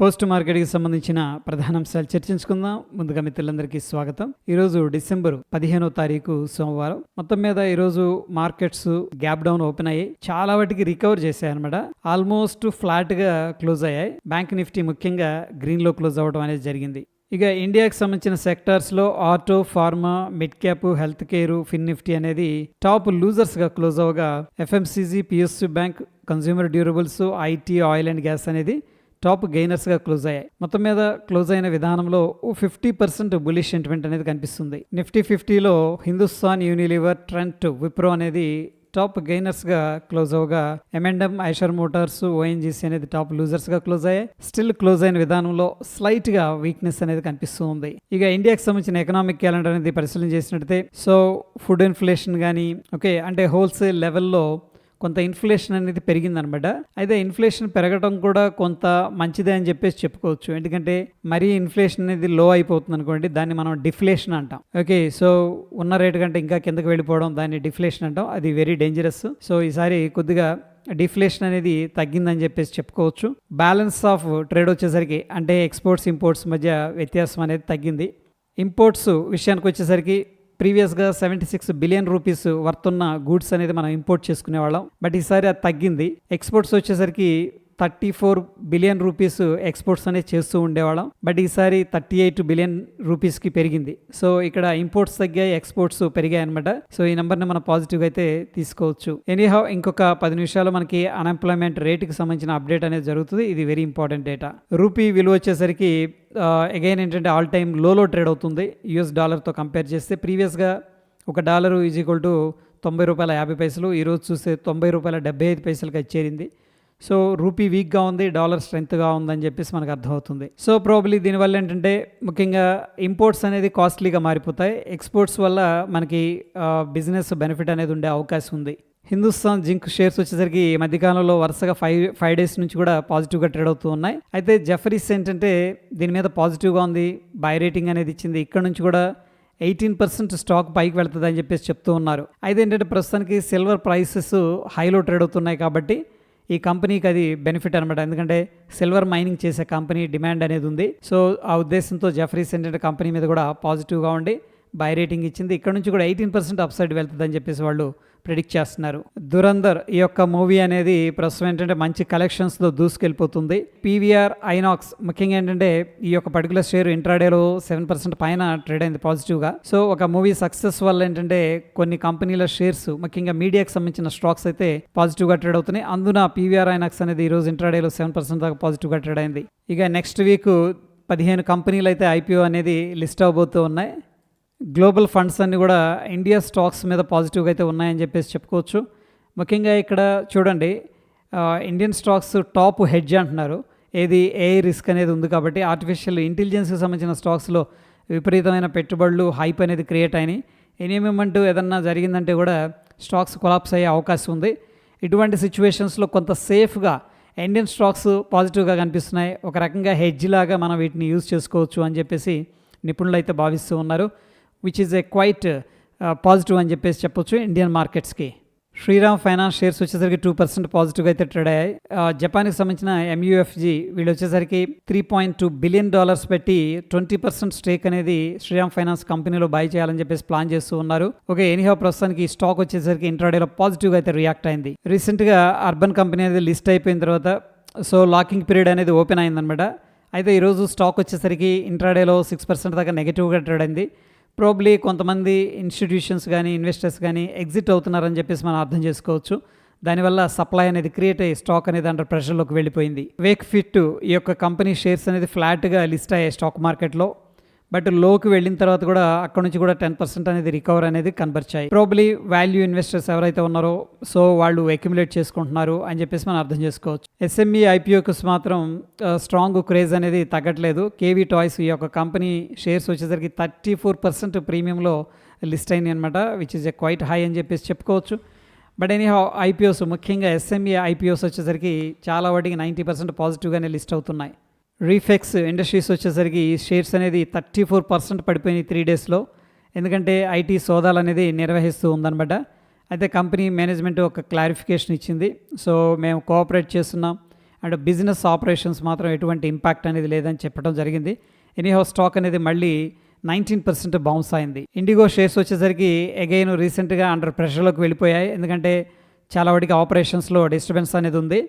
Post మార్కెట్కి సంబంధించిన ప్రధాన అంశాలు చర్చించుకుందాం. ముందుగా మిత్రులందరికీ స్వాగతం. ఈరోజు డిసెంబర్ పదిహేనో తారీఖు సోమవారం. మొత్తం మీద ఈరోజు మార్కెట్స్ గ్యాప్ డౌన్ ఓపెన్ అయ్యాయి చాలా వాటికి రికవర్ చేశాయి అనమాట ఆల్మోస్ట్ ఫ్లాట్గా క్లోజ్ అయ్యాయి. బ్యాంక్ నిఫ్టీ ముఖ్యంగా గ్రీన్లో క్లోజ్ అవ్వడం అనేది జరిగింది. ఇక ఇండియాకి సంబంధించిన సెక్టార్స్లో auto pharma mid cap health care fin nifty అనేది టాప్ లూజర్స్గా close అవగా FMCG PSC bank consumer durables IT oil and gas అనేది టాప్ గెయినర్స్గా క్లోజ్ అయ్యాయి. మొత్తం మీద క్లోజ్ అయిన విధానంలో ఫిఫ్టీ పర్సెంట్ బులిష్ సెంటిమెంట్ అనేది కనిపిస్తుంది. నిఫ్టీ ఫిఫ్టీలో హిందుస్థాన్ యూనిలివర్ ట్రెంట్ విప్రో అనేది టాప్ గెయినర్స్గా close అవగా M and M Eicher Motors ONGC అనేది టాప్ లూజర్స్గా క్లోజ్ అయ్యాయి. స్టిల్ క్లోజ్ అయిన విధానంలో స్లైట్గా వీక్నెస్ అనేది కనిపిస్తూ ఉంది. ఇక ఇండియాకి సంబంధించిన ఎకనామిక్ క్యాలెండర్ అనేది పరిశీలన చేసినట్టయితే సో ఫుడ్ ఇన్ఫ్లేషన్ కానీ ఓకే అంటే హోల్సేల్ లెవెల్లో కొంత ఇన్ఫ్లేషన్ అనేది పెరిగిందనమాట. అయితే ఇన్ఫ్లేషన్ పెరగడం కూడా కొంత మంచిదే అని చెప్పేసి చెప్పుకోవచ్చు. ఎందుకంటే మరీ ఇన్ఫ్లేషన్ అనేది లో అయిపోతుంది అనుకోండి దాన్ని మనం డిఫ్లేషన్ అంటాం. ఓకే సో ఉన్న రేటు కంటే ఇంకా కిందకి వెళ్ళిపోవడం దాన్ని డిఫ్లేషన్ అంటాం. అది వెరీ డేంజరస్ సో ఈసారి కొద్దిగా డిఫ్లేషన్ అనేది తగ్గిందని చెప్పేసి చెప్పుకోవచ్చు. బ్యాలెన్స్ ఆఫ్ ట్రేడ్ వచ్చేసరికి అంటే ఎక్స్పోర్ట్స్ ఇంపోర్ట్స్ మధ్య వ్యత్యాసం అనేది తగ్గింది. ఇంపోర్ట్స్ విషయానికి వచ్చేసరికి ప్రీవియస్గా సెవెంటీ సిక్స్ బిలియన్ రూపీస్ వర్తున్న గూడ్స్ అనేది మనం ఇంపోర్ట్ చేసుకునేవాళ్ళం బట్ ఈసారి అది తగ్గింది. ఎక్స్పోర్ట్స్ వచ్చేసరికి thirty four billion rupees exports అనేది చేస్తూ ఉండేవాళ్ళం. బట్ ఈసారి థర్టీ ఎయిట్ బిలియన్ రూపీస్కి పెరిగింది. సో ఇక్కడ ఇంపోర్ట్స్ తగ్గాయి ఎక్స్పోర్ట్స్ పెరిగాయి అనమాట సో ఈ నెంబర్ని మనం పాజిటివ్గా అయితే తీసుకోవచ్చు. ఎనీహౌ ఇంకొక పది నిమిషాలు మనకి అన్ఎంప్లాయ్మెంట్ రేటుకి సంబంధించిన అప్డేట్ అనేది జరుగుతుంది. ఇది వెరీ ఇంపార్టెంట్ డేటా రూపీ విలువ వచ్చేసరికి అగైన్ ఏంటంటే ఆల్ టైమ్ లోలో ట్రేడ్ అవుతుంది. యుఎస్ డాలర్తో కంపేర్ చేస్తే ప్రీవియస్గా ఒక డాలరు ఈజ్ ఈక్వల్ టు తొంభై రూపాయల యాభై పైసలు. ఈరోజు చూస్తే తొంభై రూపాయల డెబ్బై ఐదు పైసలకి చేరింది. సో రూపీ వీక్గా ఉంది డాలర్ స్ట్రెంత్గా ఉందని చెప్పేసి మనకు అర్థమవుతుంది. సో ప్రాబ్లీ దీనివల్ల ఏంటంటే ముఖ్యంగా ఇంపోర్ట్స్ అనేది కాస్ట్లీగా మారిపోతాయి. ఎక్స్పోర్ట్స్ వల్ల మనకి బిజినెస్ బెనిఫిట్ అనేది ఉండే అవకాశం ఉంది. హిందుస్థాన్ జింక్ షేర్స్ వచ్చేసరికి ఈ మధ్యకాలంలో వరుసగా ఫైవ్ ఫైవ్ డేస్ నుంచి కూడా పాజిటివ్గా ట్రేడ్ అవుతూ ఉన్నాయి. అయితే జఫరీస్ ఏంటంటే దీని మీద పాజిటివ్గా ఉంది బై రేటింగ్ అనేది ఇచ్చింది. ఇక్కడ నుంచి కూడా ఎయిటీన్ పర్సెంట్ స్టాక్ పైకి వెళ్తుంది అని చెప్పేసి చెప్తూ ఉన్నారు. అయితే ఏంటంటే ప్రస్తుతానికి సిల్వర్ ప్రైసెస్ హైలో ట్రేడ్ అవుతున్నాయి కాబట్టి ఈ కంపెనీకి అది బెనిఫిట్ అనమాట ఎందుకంటే సిల్వర్ మైనింగ్ చేసే కంపెనీ డిమాండ్ అనేది ఉంది. సో ఆ ఉద్దేశంతో జెఫరీస్ ఏంటంటే కంపెనీ మీద కూడా పాజిటివ్గా ఉండి బై రేటింగ్ ఇచ్చింది. ఇక్కడ నుంచి కూడా ఎయిటీన్ పర్సెంట్ అప్ సైడ్ వెళ్తుందని చెప్పేసి వాళ్ళు ప్రిడిక్ట్ చేస్తున్నారు. దురంధర్ ఈ యొక్క మూవీ అనేది ప్రస్తుతం ఏంటంటే మంచి కలెక్షన్స్తో దూసుకెళ్ళిపోతుంది. పీవీఆర్ ఐనాక్స్ ముఖ్యంగా ఏంటంటే ఈ యొక్క పర్టికులర్ షేర్ ఇంట్రాడేలో సెవెన్ పర్సెంట్ పైన ట్రేడ్ అయింది పాజిటివ్గా సో ఒక మూవీ సక్సెస్ వల్ల ఏంటంటే కొన్ని కంపెనీల షేర్స్ ముఖ్యంగా మీడియాకి సంబంధించిన స్టాక్స్ అయితే పాజిటివ్గా ట్రేడ్ అవుతున్నాయి. అందున పీవీఆర్ ఐనాక్స్ అనేది ఈ రోజు ఇంట్రాడేలో సెవెన్ పర్సెంట్ దాకా పాజిటివ్గా ట్రేడ్ అయింది. ఇక నెక్స్ట్ వీక్ పదిహేను కంపెనీలు అయితే ఐపీఓ అనేది లిస్ట్ అవబోతూ ఉన్నాయి. గ్లోబల్ ఫండ్స్ అన్నీ కూడా ఇండియా స్టాక్స్ మీద పాజిటివ్గా అయితే ఉన్నాయని చెప్పేసి చెప్పుకోవచ్చు. ముఖ్యంగా ఇక్కడ చూడండి ఇండియన్ స్టాక్స్ టాప్ హెడ్జ్ అంటున్నారు. ఏది ఏ రిస్క్ అనేది ఉంది కాబట్టి ఆర్టిఫిషియల్ ఇంటెలిజెన్స్కి సంబంధించిన స్టాక్స్లో విపరీతమైన పెట్టుబడులు హైప్ అనేది క్రియేట్ అయినాయి. ఎనీ ఏదన్నా జరిగిందంటే కూడా స్టాక్స్ కొలాప్స్ అయ్యే అవకాశం ఉంది. ఇటువంటి సిచ్యువేషన్స్లో కొంత సేఫ్గా ఇండియన్ స్టాక్స్ పాజిటివ్గా కనిపిస్తున్నాయి. ఒక రకంగా హెడ్జ్ లాగా మనం వీటిని యూజ్ చేసుకోవచ్చు అని చెప్పేసి నిపుణులు అయితే భావిస్తూ ఉన్నారు. Which is a quite positive అని చెప్పేసి చెప్పొచ్చు ఇండియన్ మార్కెట్స్కి శ్రీరామ్ ఫైనాన్స్ షేర్స్ వచ్చేసరికి టూ పర్సెంట్ పాజిటివ్గా అయితే ట్రేడ్ అయ్యాయి. జపాన్కి సంబంధించిన ఎంయూఎఫ్జి వీళ్ళు వచ్చేసరికి three point two billion dollars పెట్టి ట్వంటీ పర్సెంట్ స్టేక్ అనేది శ్రీరామ్ ఫైనాన్స్ కంపెనీలో బై చేయాలని చెప్పేసి ప్లాన్ చేస్తూ ఉన్నారు. ఓకే ఎనీహౌ ప్రస్తుతానికి ఈ స్టాక్ వచ్చేసరికి ఇంట్రాడేలో పాజిటివ్గా అయితే రియాక్ట్ అయింది. రీసెంట్గా అర్బన్ కంపెనీ అనేది లిస్ట్ అయిపోయిన తర్వాత సో లాకింగ్ పీరియడ్ అనేది ఓపెన్ అయిందనమాట అయితే ఈరోజు స్టాక్ వచ్చేసరికి ఇంట్రాడేలో సిక్స్ పర్సెంట్ దాకా నెగిటివ్గా ట్రేడ్ అయింది. ప్రోబ్లీ కొంతమంది ఇన్స్టిట్యూషన్స్ కానీ ఇన్వెస్టర్స్ కానీ ఎగ్జిట్ అవుతున్నారని చెప్పేసి మనం అర్థం చేసుకోవచ్చు. దానివల్ల సప్లై అనేది క్రియేట్ అయ్యి స్టాక్ అనేది అండర్ ప్రెషర్లోకి వెళ్ళిపోయింది. వేక్ ఫిట్ ఈ యొక్క కంపెనీ షేర్స్ అనేది ఫ్లాట్గా లిస్ట్ అయ్యాయి స్టాక్ మార్కెట్లో బట్లోకి వెళ్ళిన తర్వాత కూడా అక్కడ నుంచి కూడా టెన్ పర్సెంట్ అనేది రికవర్ అనేది కనబర్చాయి ప్రాబ్లీ వాల్యూ ఇన్వెస్టర్స్ ఎవరైతే ఉన్నారో సో వాళ్ళు అక్యుములేట్ చేసుకుంటున్నారు అని చెప్పేసి మనం అర్థం చేసుకోవచ్చు. ఎస్ఎంఈ ఐపీఓకి మాత్రం స్ట్రాంగ్ క్రేజ్ అనేది తగ్గట్లేదు. కేవీ టాయ్స్ ఈ యొక్క కంపెనీ షేర్స్ వచ్చేసరికి థర్టీ ఫోర్ పర్సెంట్ ప్రీమియంలో లిస్ట్ అయింది అనమాట which is a quite high అని చెప్పేసి చెప్పుకోవచ్చు. బట్ ఎనీ ఐపీఓస్ ముఖ్యంగా ఎస్ఎంఈ ఐపీఓస్ వచ్చేసరికి చాలా వాటికి నైంటీ పర్సెంట్ పాజిటివ్గానే లిస్ట్ అవుతున్నాయి. రీఫెక్స్ ఇండస్ట్రీస్ వచ్చేసరికి షేర్స్ అనేది థర్టీ ఫోర్ పర్సెంట్ పడిపోయినాయి త్రీ డేస్లో ఎందుకంటే ఐటీ సోదాలు అనేది నిర్వహిస్తూ ఉందన్నమాట. అయితే కంపెనీ మేనేజ్మెంట్ ఒక క్లారిఫికేషన్ ఇచ్చింది. సో మేము కోఆపరేట్ చేస్తున్నాం. అండ్ బిజినెస్ ఆపరేషన్స్ మాత్రం ఎటువంటి ఇంపాక్ట్ అనేది లేదని చెప్పడం జరిగింది. ఎనీహౌ స్టాక్ అనేది మళ్ళీ నైన్టీన్ పర్సెంట్ బౌన్స్ అయింది. ఇండిగో షేర్స్ వచ్చేసరికి అగైన్ రీసెంట్గా అండర్ ప్రెషర్లోకి వెళ్ళిపోయాయి. ఎందుకంటే చాలా వాటికి ఆపరేషన్స్లో డిస్టర్బెన్స్ అనేది ఉంది.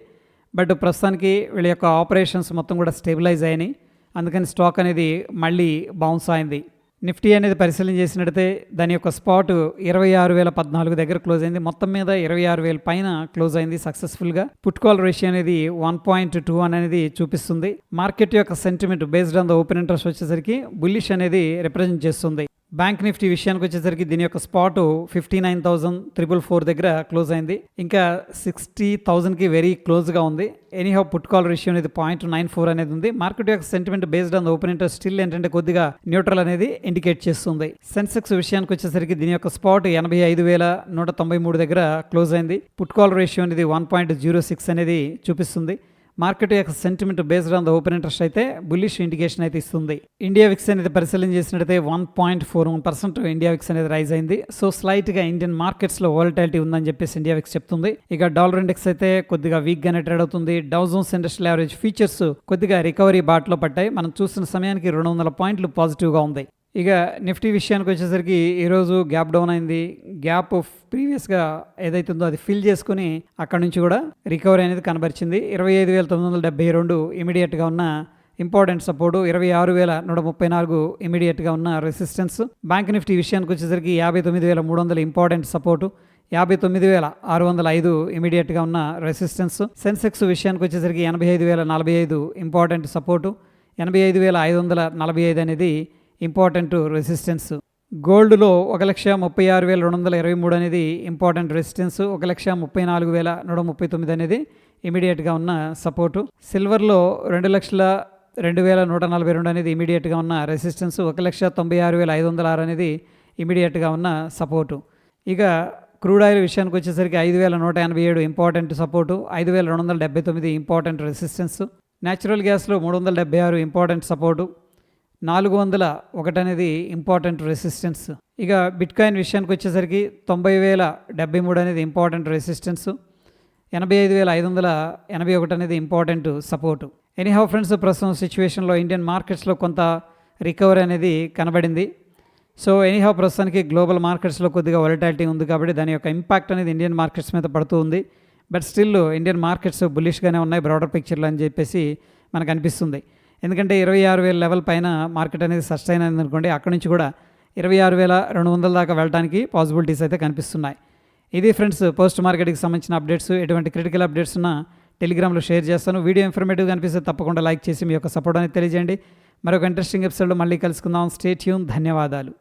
బట్ ప్రస్తుతానికి వీళ్ళ యొక్క ఆపరేషన్స్ మొత్తం కూడా స్టేబిలైజ్ అయినాయి. అందుకని స్టాక్ అనేది మళ్ళీ బౌన్స్ అయింది. నిఫ్టీ అనేది పరిశీలన చేసినట్టయితే దాని యొక్క స్పాట్ ఇరవై ఆరు వేల పద్నాలుగు దగ్గర క్లోజ్ అయింది. మొత్తం మీద ఇరవై ఆరు వేల పైన క్లోజ్ అయింది సక్సెస్ఫుల్గా. పుట్కాల్ రేషియో అనేది వన్ పాయింట్ టూ అనేది చూపిస్తుంది. మార్కెట్ యొక్క sentiment based on the open interest వచ్చేసరికి బుల్లిష్ అనేది రిప్రజెంట్ చేస్తుంది. బ్యాంక్ నిఫ్టీ విషయానికి వచ్చేసరికి దీని యొక్క spot fifty nine thousand triple four దగ్గర క్లోజ్ అయింది. ఇంకా సిక్స్టీ థౌసండ్కి వెరీ క్లోజ్గా ఉంది. ఎనీహౌ పుట్ కాల్ రేషియో అనేది పాయింట్ నైన్ ఫోర్ అనేది ఉంది. మార్కెట్ యొక్క sentiment based on open interest still ఏంటంటే కొద్దిగా న్యూట్రల్ అనేది ఇండికేట్ చేస్తుంది. సెన్సెక్స్ విషయానికి వచ్చేసరికి దీని యొక్క స్పాట్ ఎనభై ఐదు వేల నూట తొంభై మూడు దగ్గర క్లోజ్ అయింది. పుట్ కాల్ రేషియో అనేది వన్ పాయింట్ జీరో సిక్స్ అనేది చూపిస్తుంది. మార్కెట్ యొక్క sentiment based on the open interest అయితే బుల్లిష్ ఇండికేషన్ అయితే ఇస్తుంది. ఇండియా విక్స్ అనేది పరిశీలన చేసినట్టయితే one point four one percent India VIX అనేది రైజ్ అయింది. సో స్లైట్గా ఇండియన్ మార్కెట్స్లో వాలటాలిటీ ఉందని చెప్పేసి ఇండియా విక్స్ చెప్తుంది. ఇక డాలర్ ఇండెక్స్ అయితే కొద్దిగా వీక్ ట్రేడ్ అవుతుంది. Dow Jones industrial average futures కొద్దిగా రికవరీ బాట్లో పడ్డాయి. మనం చూసిన సమయానికి రెండు వందల పాయింట్లు పాజిటివ్గా ఉంది. ఇక నిఫ్టీ విషయానికి వచ్చేసరికి ఈరోజు గ్యాప్ డౌన్ అయింది. గ్యాప్ ప్రీవియస్గా ఏదైతుందో అది ఫిల్ చేసుకుని అక్కడ నుంచి కూడా రికవరీ అనేది కనబరిచింది. ఇరవై ఐదు వేల తొమ్మిది వందల డెబ్బై రెండు ఇమీడియట్గా ఉన్న ఇంపార్టెంట్ సపోర్టు ఇరవై ఆరు వేల నూట ముప్పై నాలుగు ఇమీడియట్గా ఉన్న రెసిస్టెన్స్ బ్యాంక్ నిఫ్టీ విషయానికి వచ్చేసరికి యాభై తొమ్మిది వేల మూడు వందల ఇంపార్టెంట్ సపోర్టు యాభై తొమ్మిది వేల ఆరు వందల ఐదు ఇమీడియట్గా ఉన్న రెసిస్టెన్స్ సెన్సెక్స్ విషయానికి వచ్చేసరికి ఎనభై ఐదు వేల నలభై ఐదు ఇంపార్టెంట్ సపోర్టు ఎనభై ఐదు వేల ఐదు వందల నలభై ఐదు అనేది ఇంపార్టెంట్ రెసిస్టెన్స్. గోల్డ్లో ఒక లక్ష ముప్పై ఆరు వేల రెండు వందల ఇరవై మూడు అనేది ఇంపార్టెంట్ రెసిస్టెన్స్. ఒక లక్ష ముప్పై నాలుగు వేల నూట ముప్పై తొమ్మిది అనేది ఇమీడియట్గా ఉన్న సపోర్టు. సిల్వర్లో రెండు లక్షల రెండు వేల నూట నలభై రెండు అనేది ఇమీడియట్గా ఉన్న రెసిస్టెన్స్. ఒక లక్ష తొంభై ఆరు వేల ఐదు వందల ఆరు అనేది ఇమీడియట్గా ఉన్న సపోర్టు. ఇక క్రూడ్ ఆయిల్ విషయానికి వచ్చేసరికి ఐదు వేల నూట ఎనభై ఏడు ఇంపార్టెంట్ సపోర్టు. ఐదు వేల రెండు వందల డెబ్బై తొమ్మిది ఇంపార్టెంట్ రెసిస్టెన్స్. న్యాచురల్ గ్యాస్లో మూడు వందల డెబ్బై ఆరు ఇంపార్టెంట్ సపోర్టు. నాలుగు వందల ఒకటి అనేది ఇంపార్టెంట్ రెసిస్టెన్స్ ఇక బిట్కాయిన్ విషయానికి వచ్చేసరికి తొంభై వేల డెబ్బై మూడు అనేది ఇంపార్టెంట్ రెసిస్టెన్స్ ఎనభై ఐదు వేల ఐదు వందల ఎనభై ఒకటి అనేది ఇంపార్టెంట్ సపోర్టు ఎనీహౌ ఫ్రెండ్స్ ప్రస్తుతం సిచ్యువేషన్లో ఇండియన్ మార్కెట్స్లో కొంత రికవరీ అనేది కనబడింది. సో ఎనీహౌ ప్రస్తుతానికి గ్లోబల్ మార్కెట్స్లో కొద్దిగా వొలటాలిటీ ఉంది కాబట్టి దాని యొక్క ఇంపాక్ట్ అనేది ఇండియన్ మార్కెట్స్ మీద పడుతూ ఉంది. బట్ స్టిల్ ఇండియన్ మార్కెట్స్ బుల్లిష్గానే ఉన్నాయి బ్రాడర్ పిక్చర్లో అని చెప్పేసి మనకు అనిపిస్తుంది. ఎందుకంటే ఇరవై ఆరు వేల లెవెల్ పైన మార్కెట్ అనేది సస్టైన్ అయింది అనుకోండి అక్కడి నుంచి కూడా ఇరవై ఆరు వేల రెండు వందల దాకా వెళ్ళడానికి పాసిబిలిటీస్ అయితే కనిపిస్తున్నాయి. ఇది ఫ్రెండ్స్ పోస్ట్ మార్కెట్కి సంబంధించిన అప్డేట్స్. ఎటువంటి క్రిటికల్ అప్డేట్స్ ఉన్న టెలిగ్రామ్లో షేర్ చేస్తాను. వీడియో ఇన్ఫర్మేటివ్ కనిపిస్తే తప్పకుండా లైక్ చేసి మీ యొక్క సపోర్ట్ అనేది తెలియజేయండి. మరొక ఇంట్రెస్టింగ్ ఎపిసోడ్లో మళ్ళీ కలుసుకుందాం. స్టే ట్యూన్ ధన్యవాదాలు.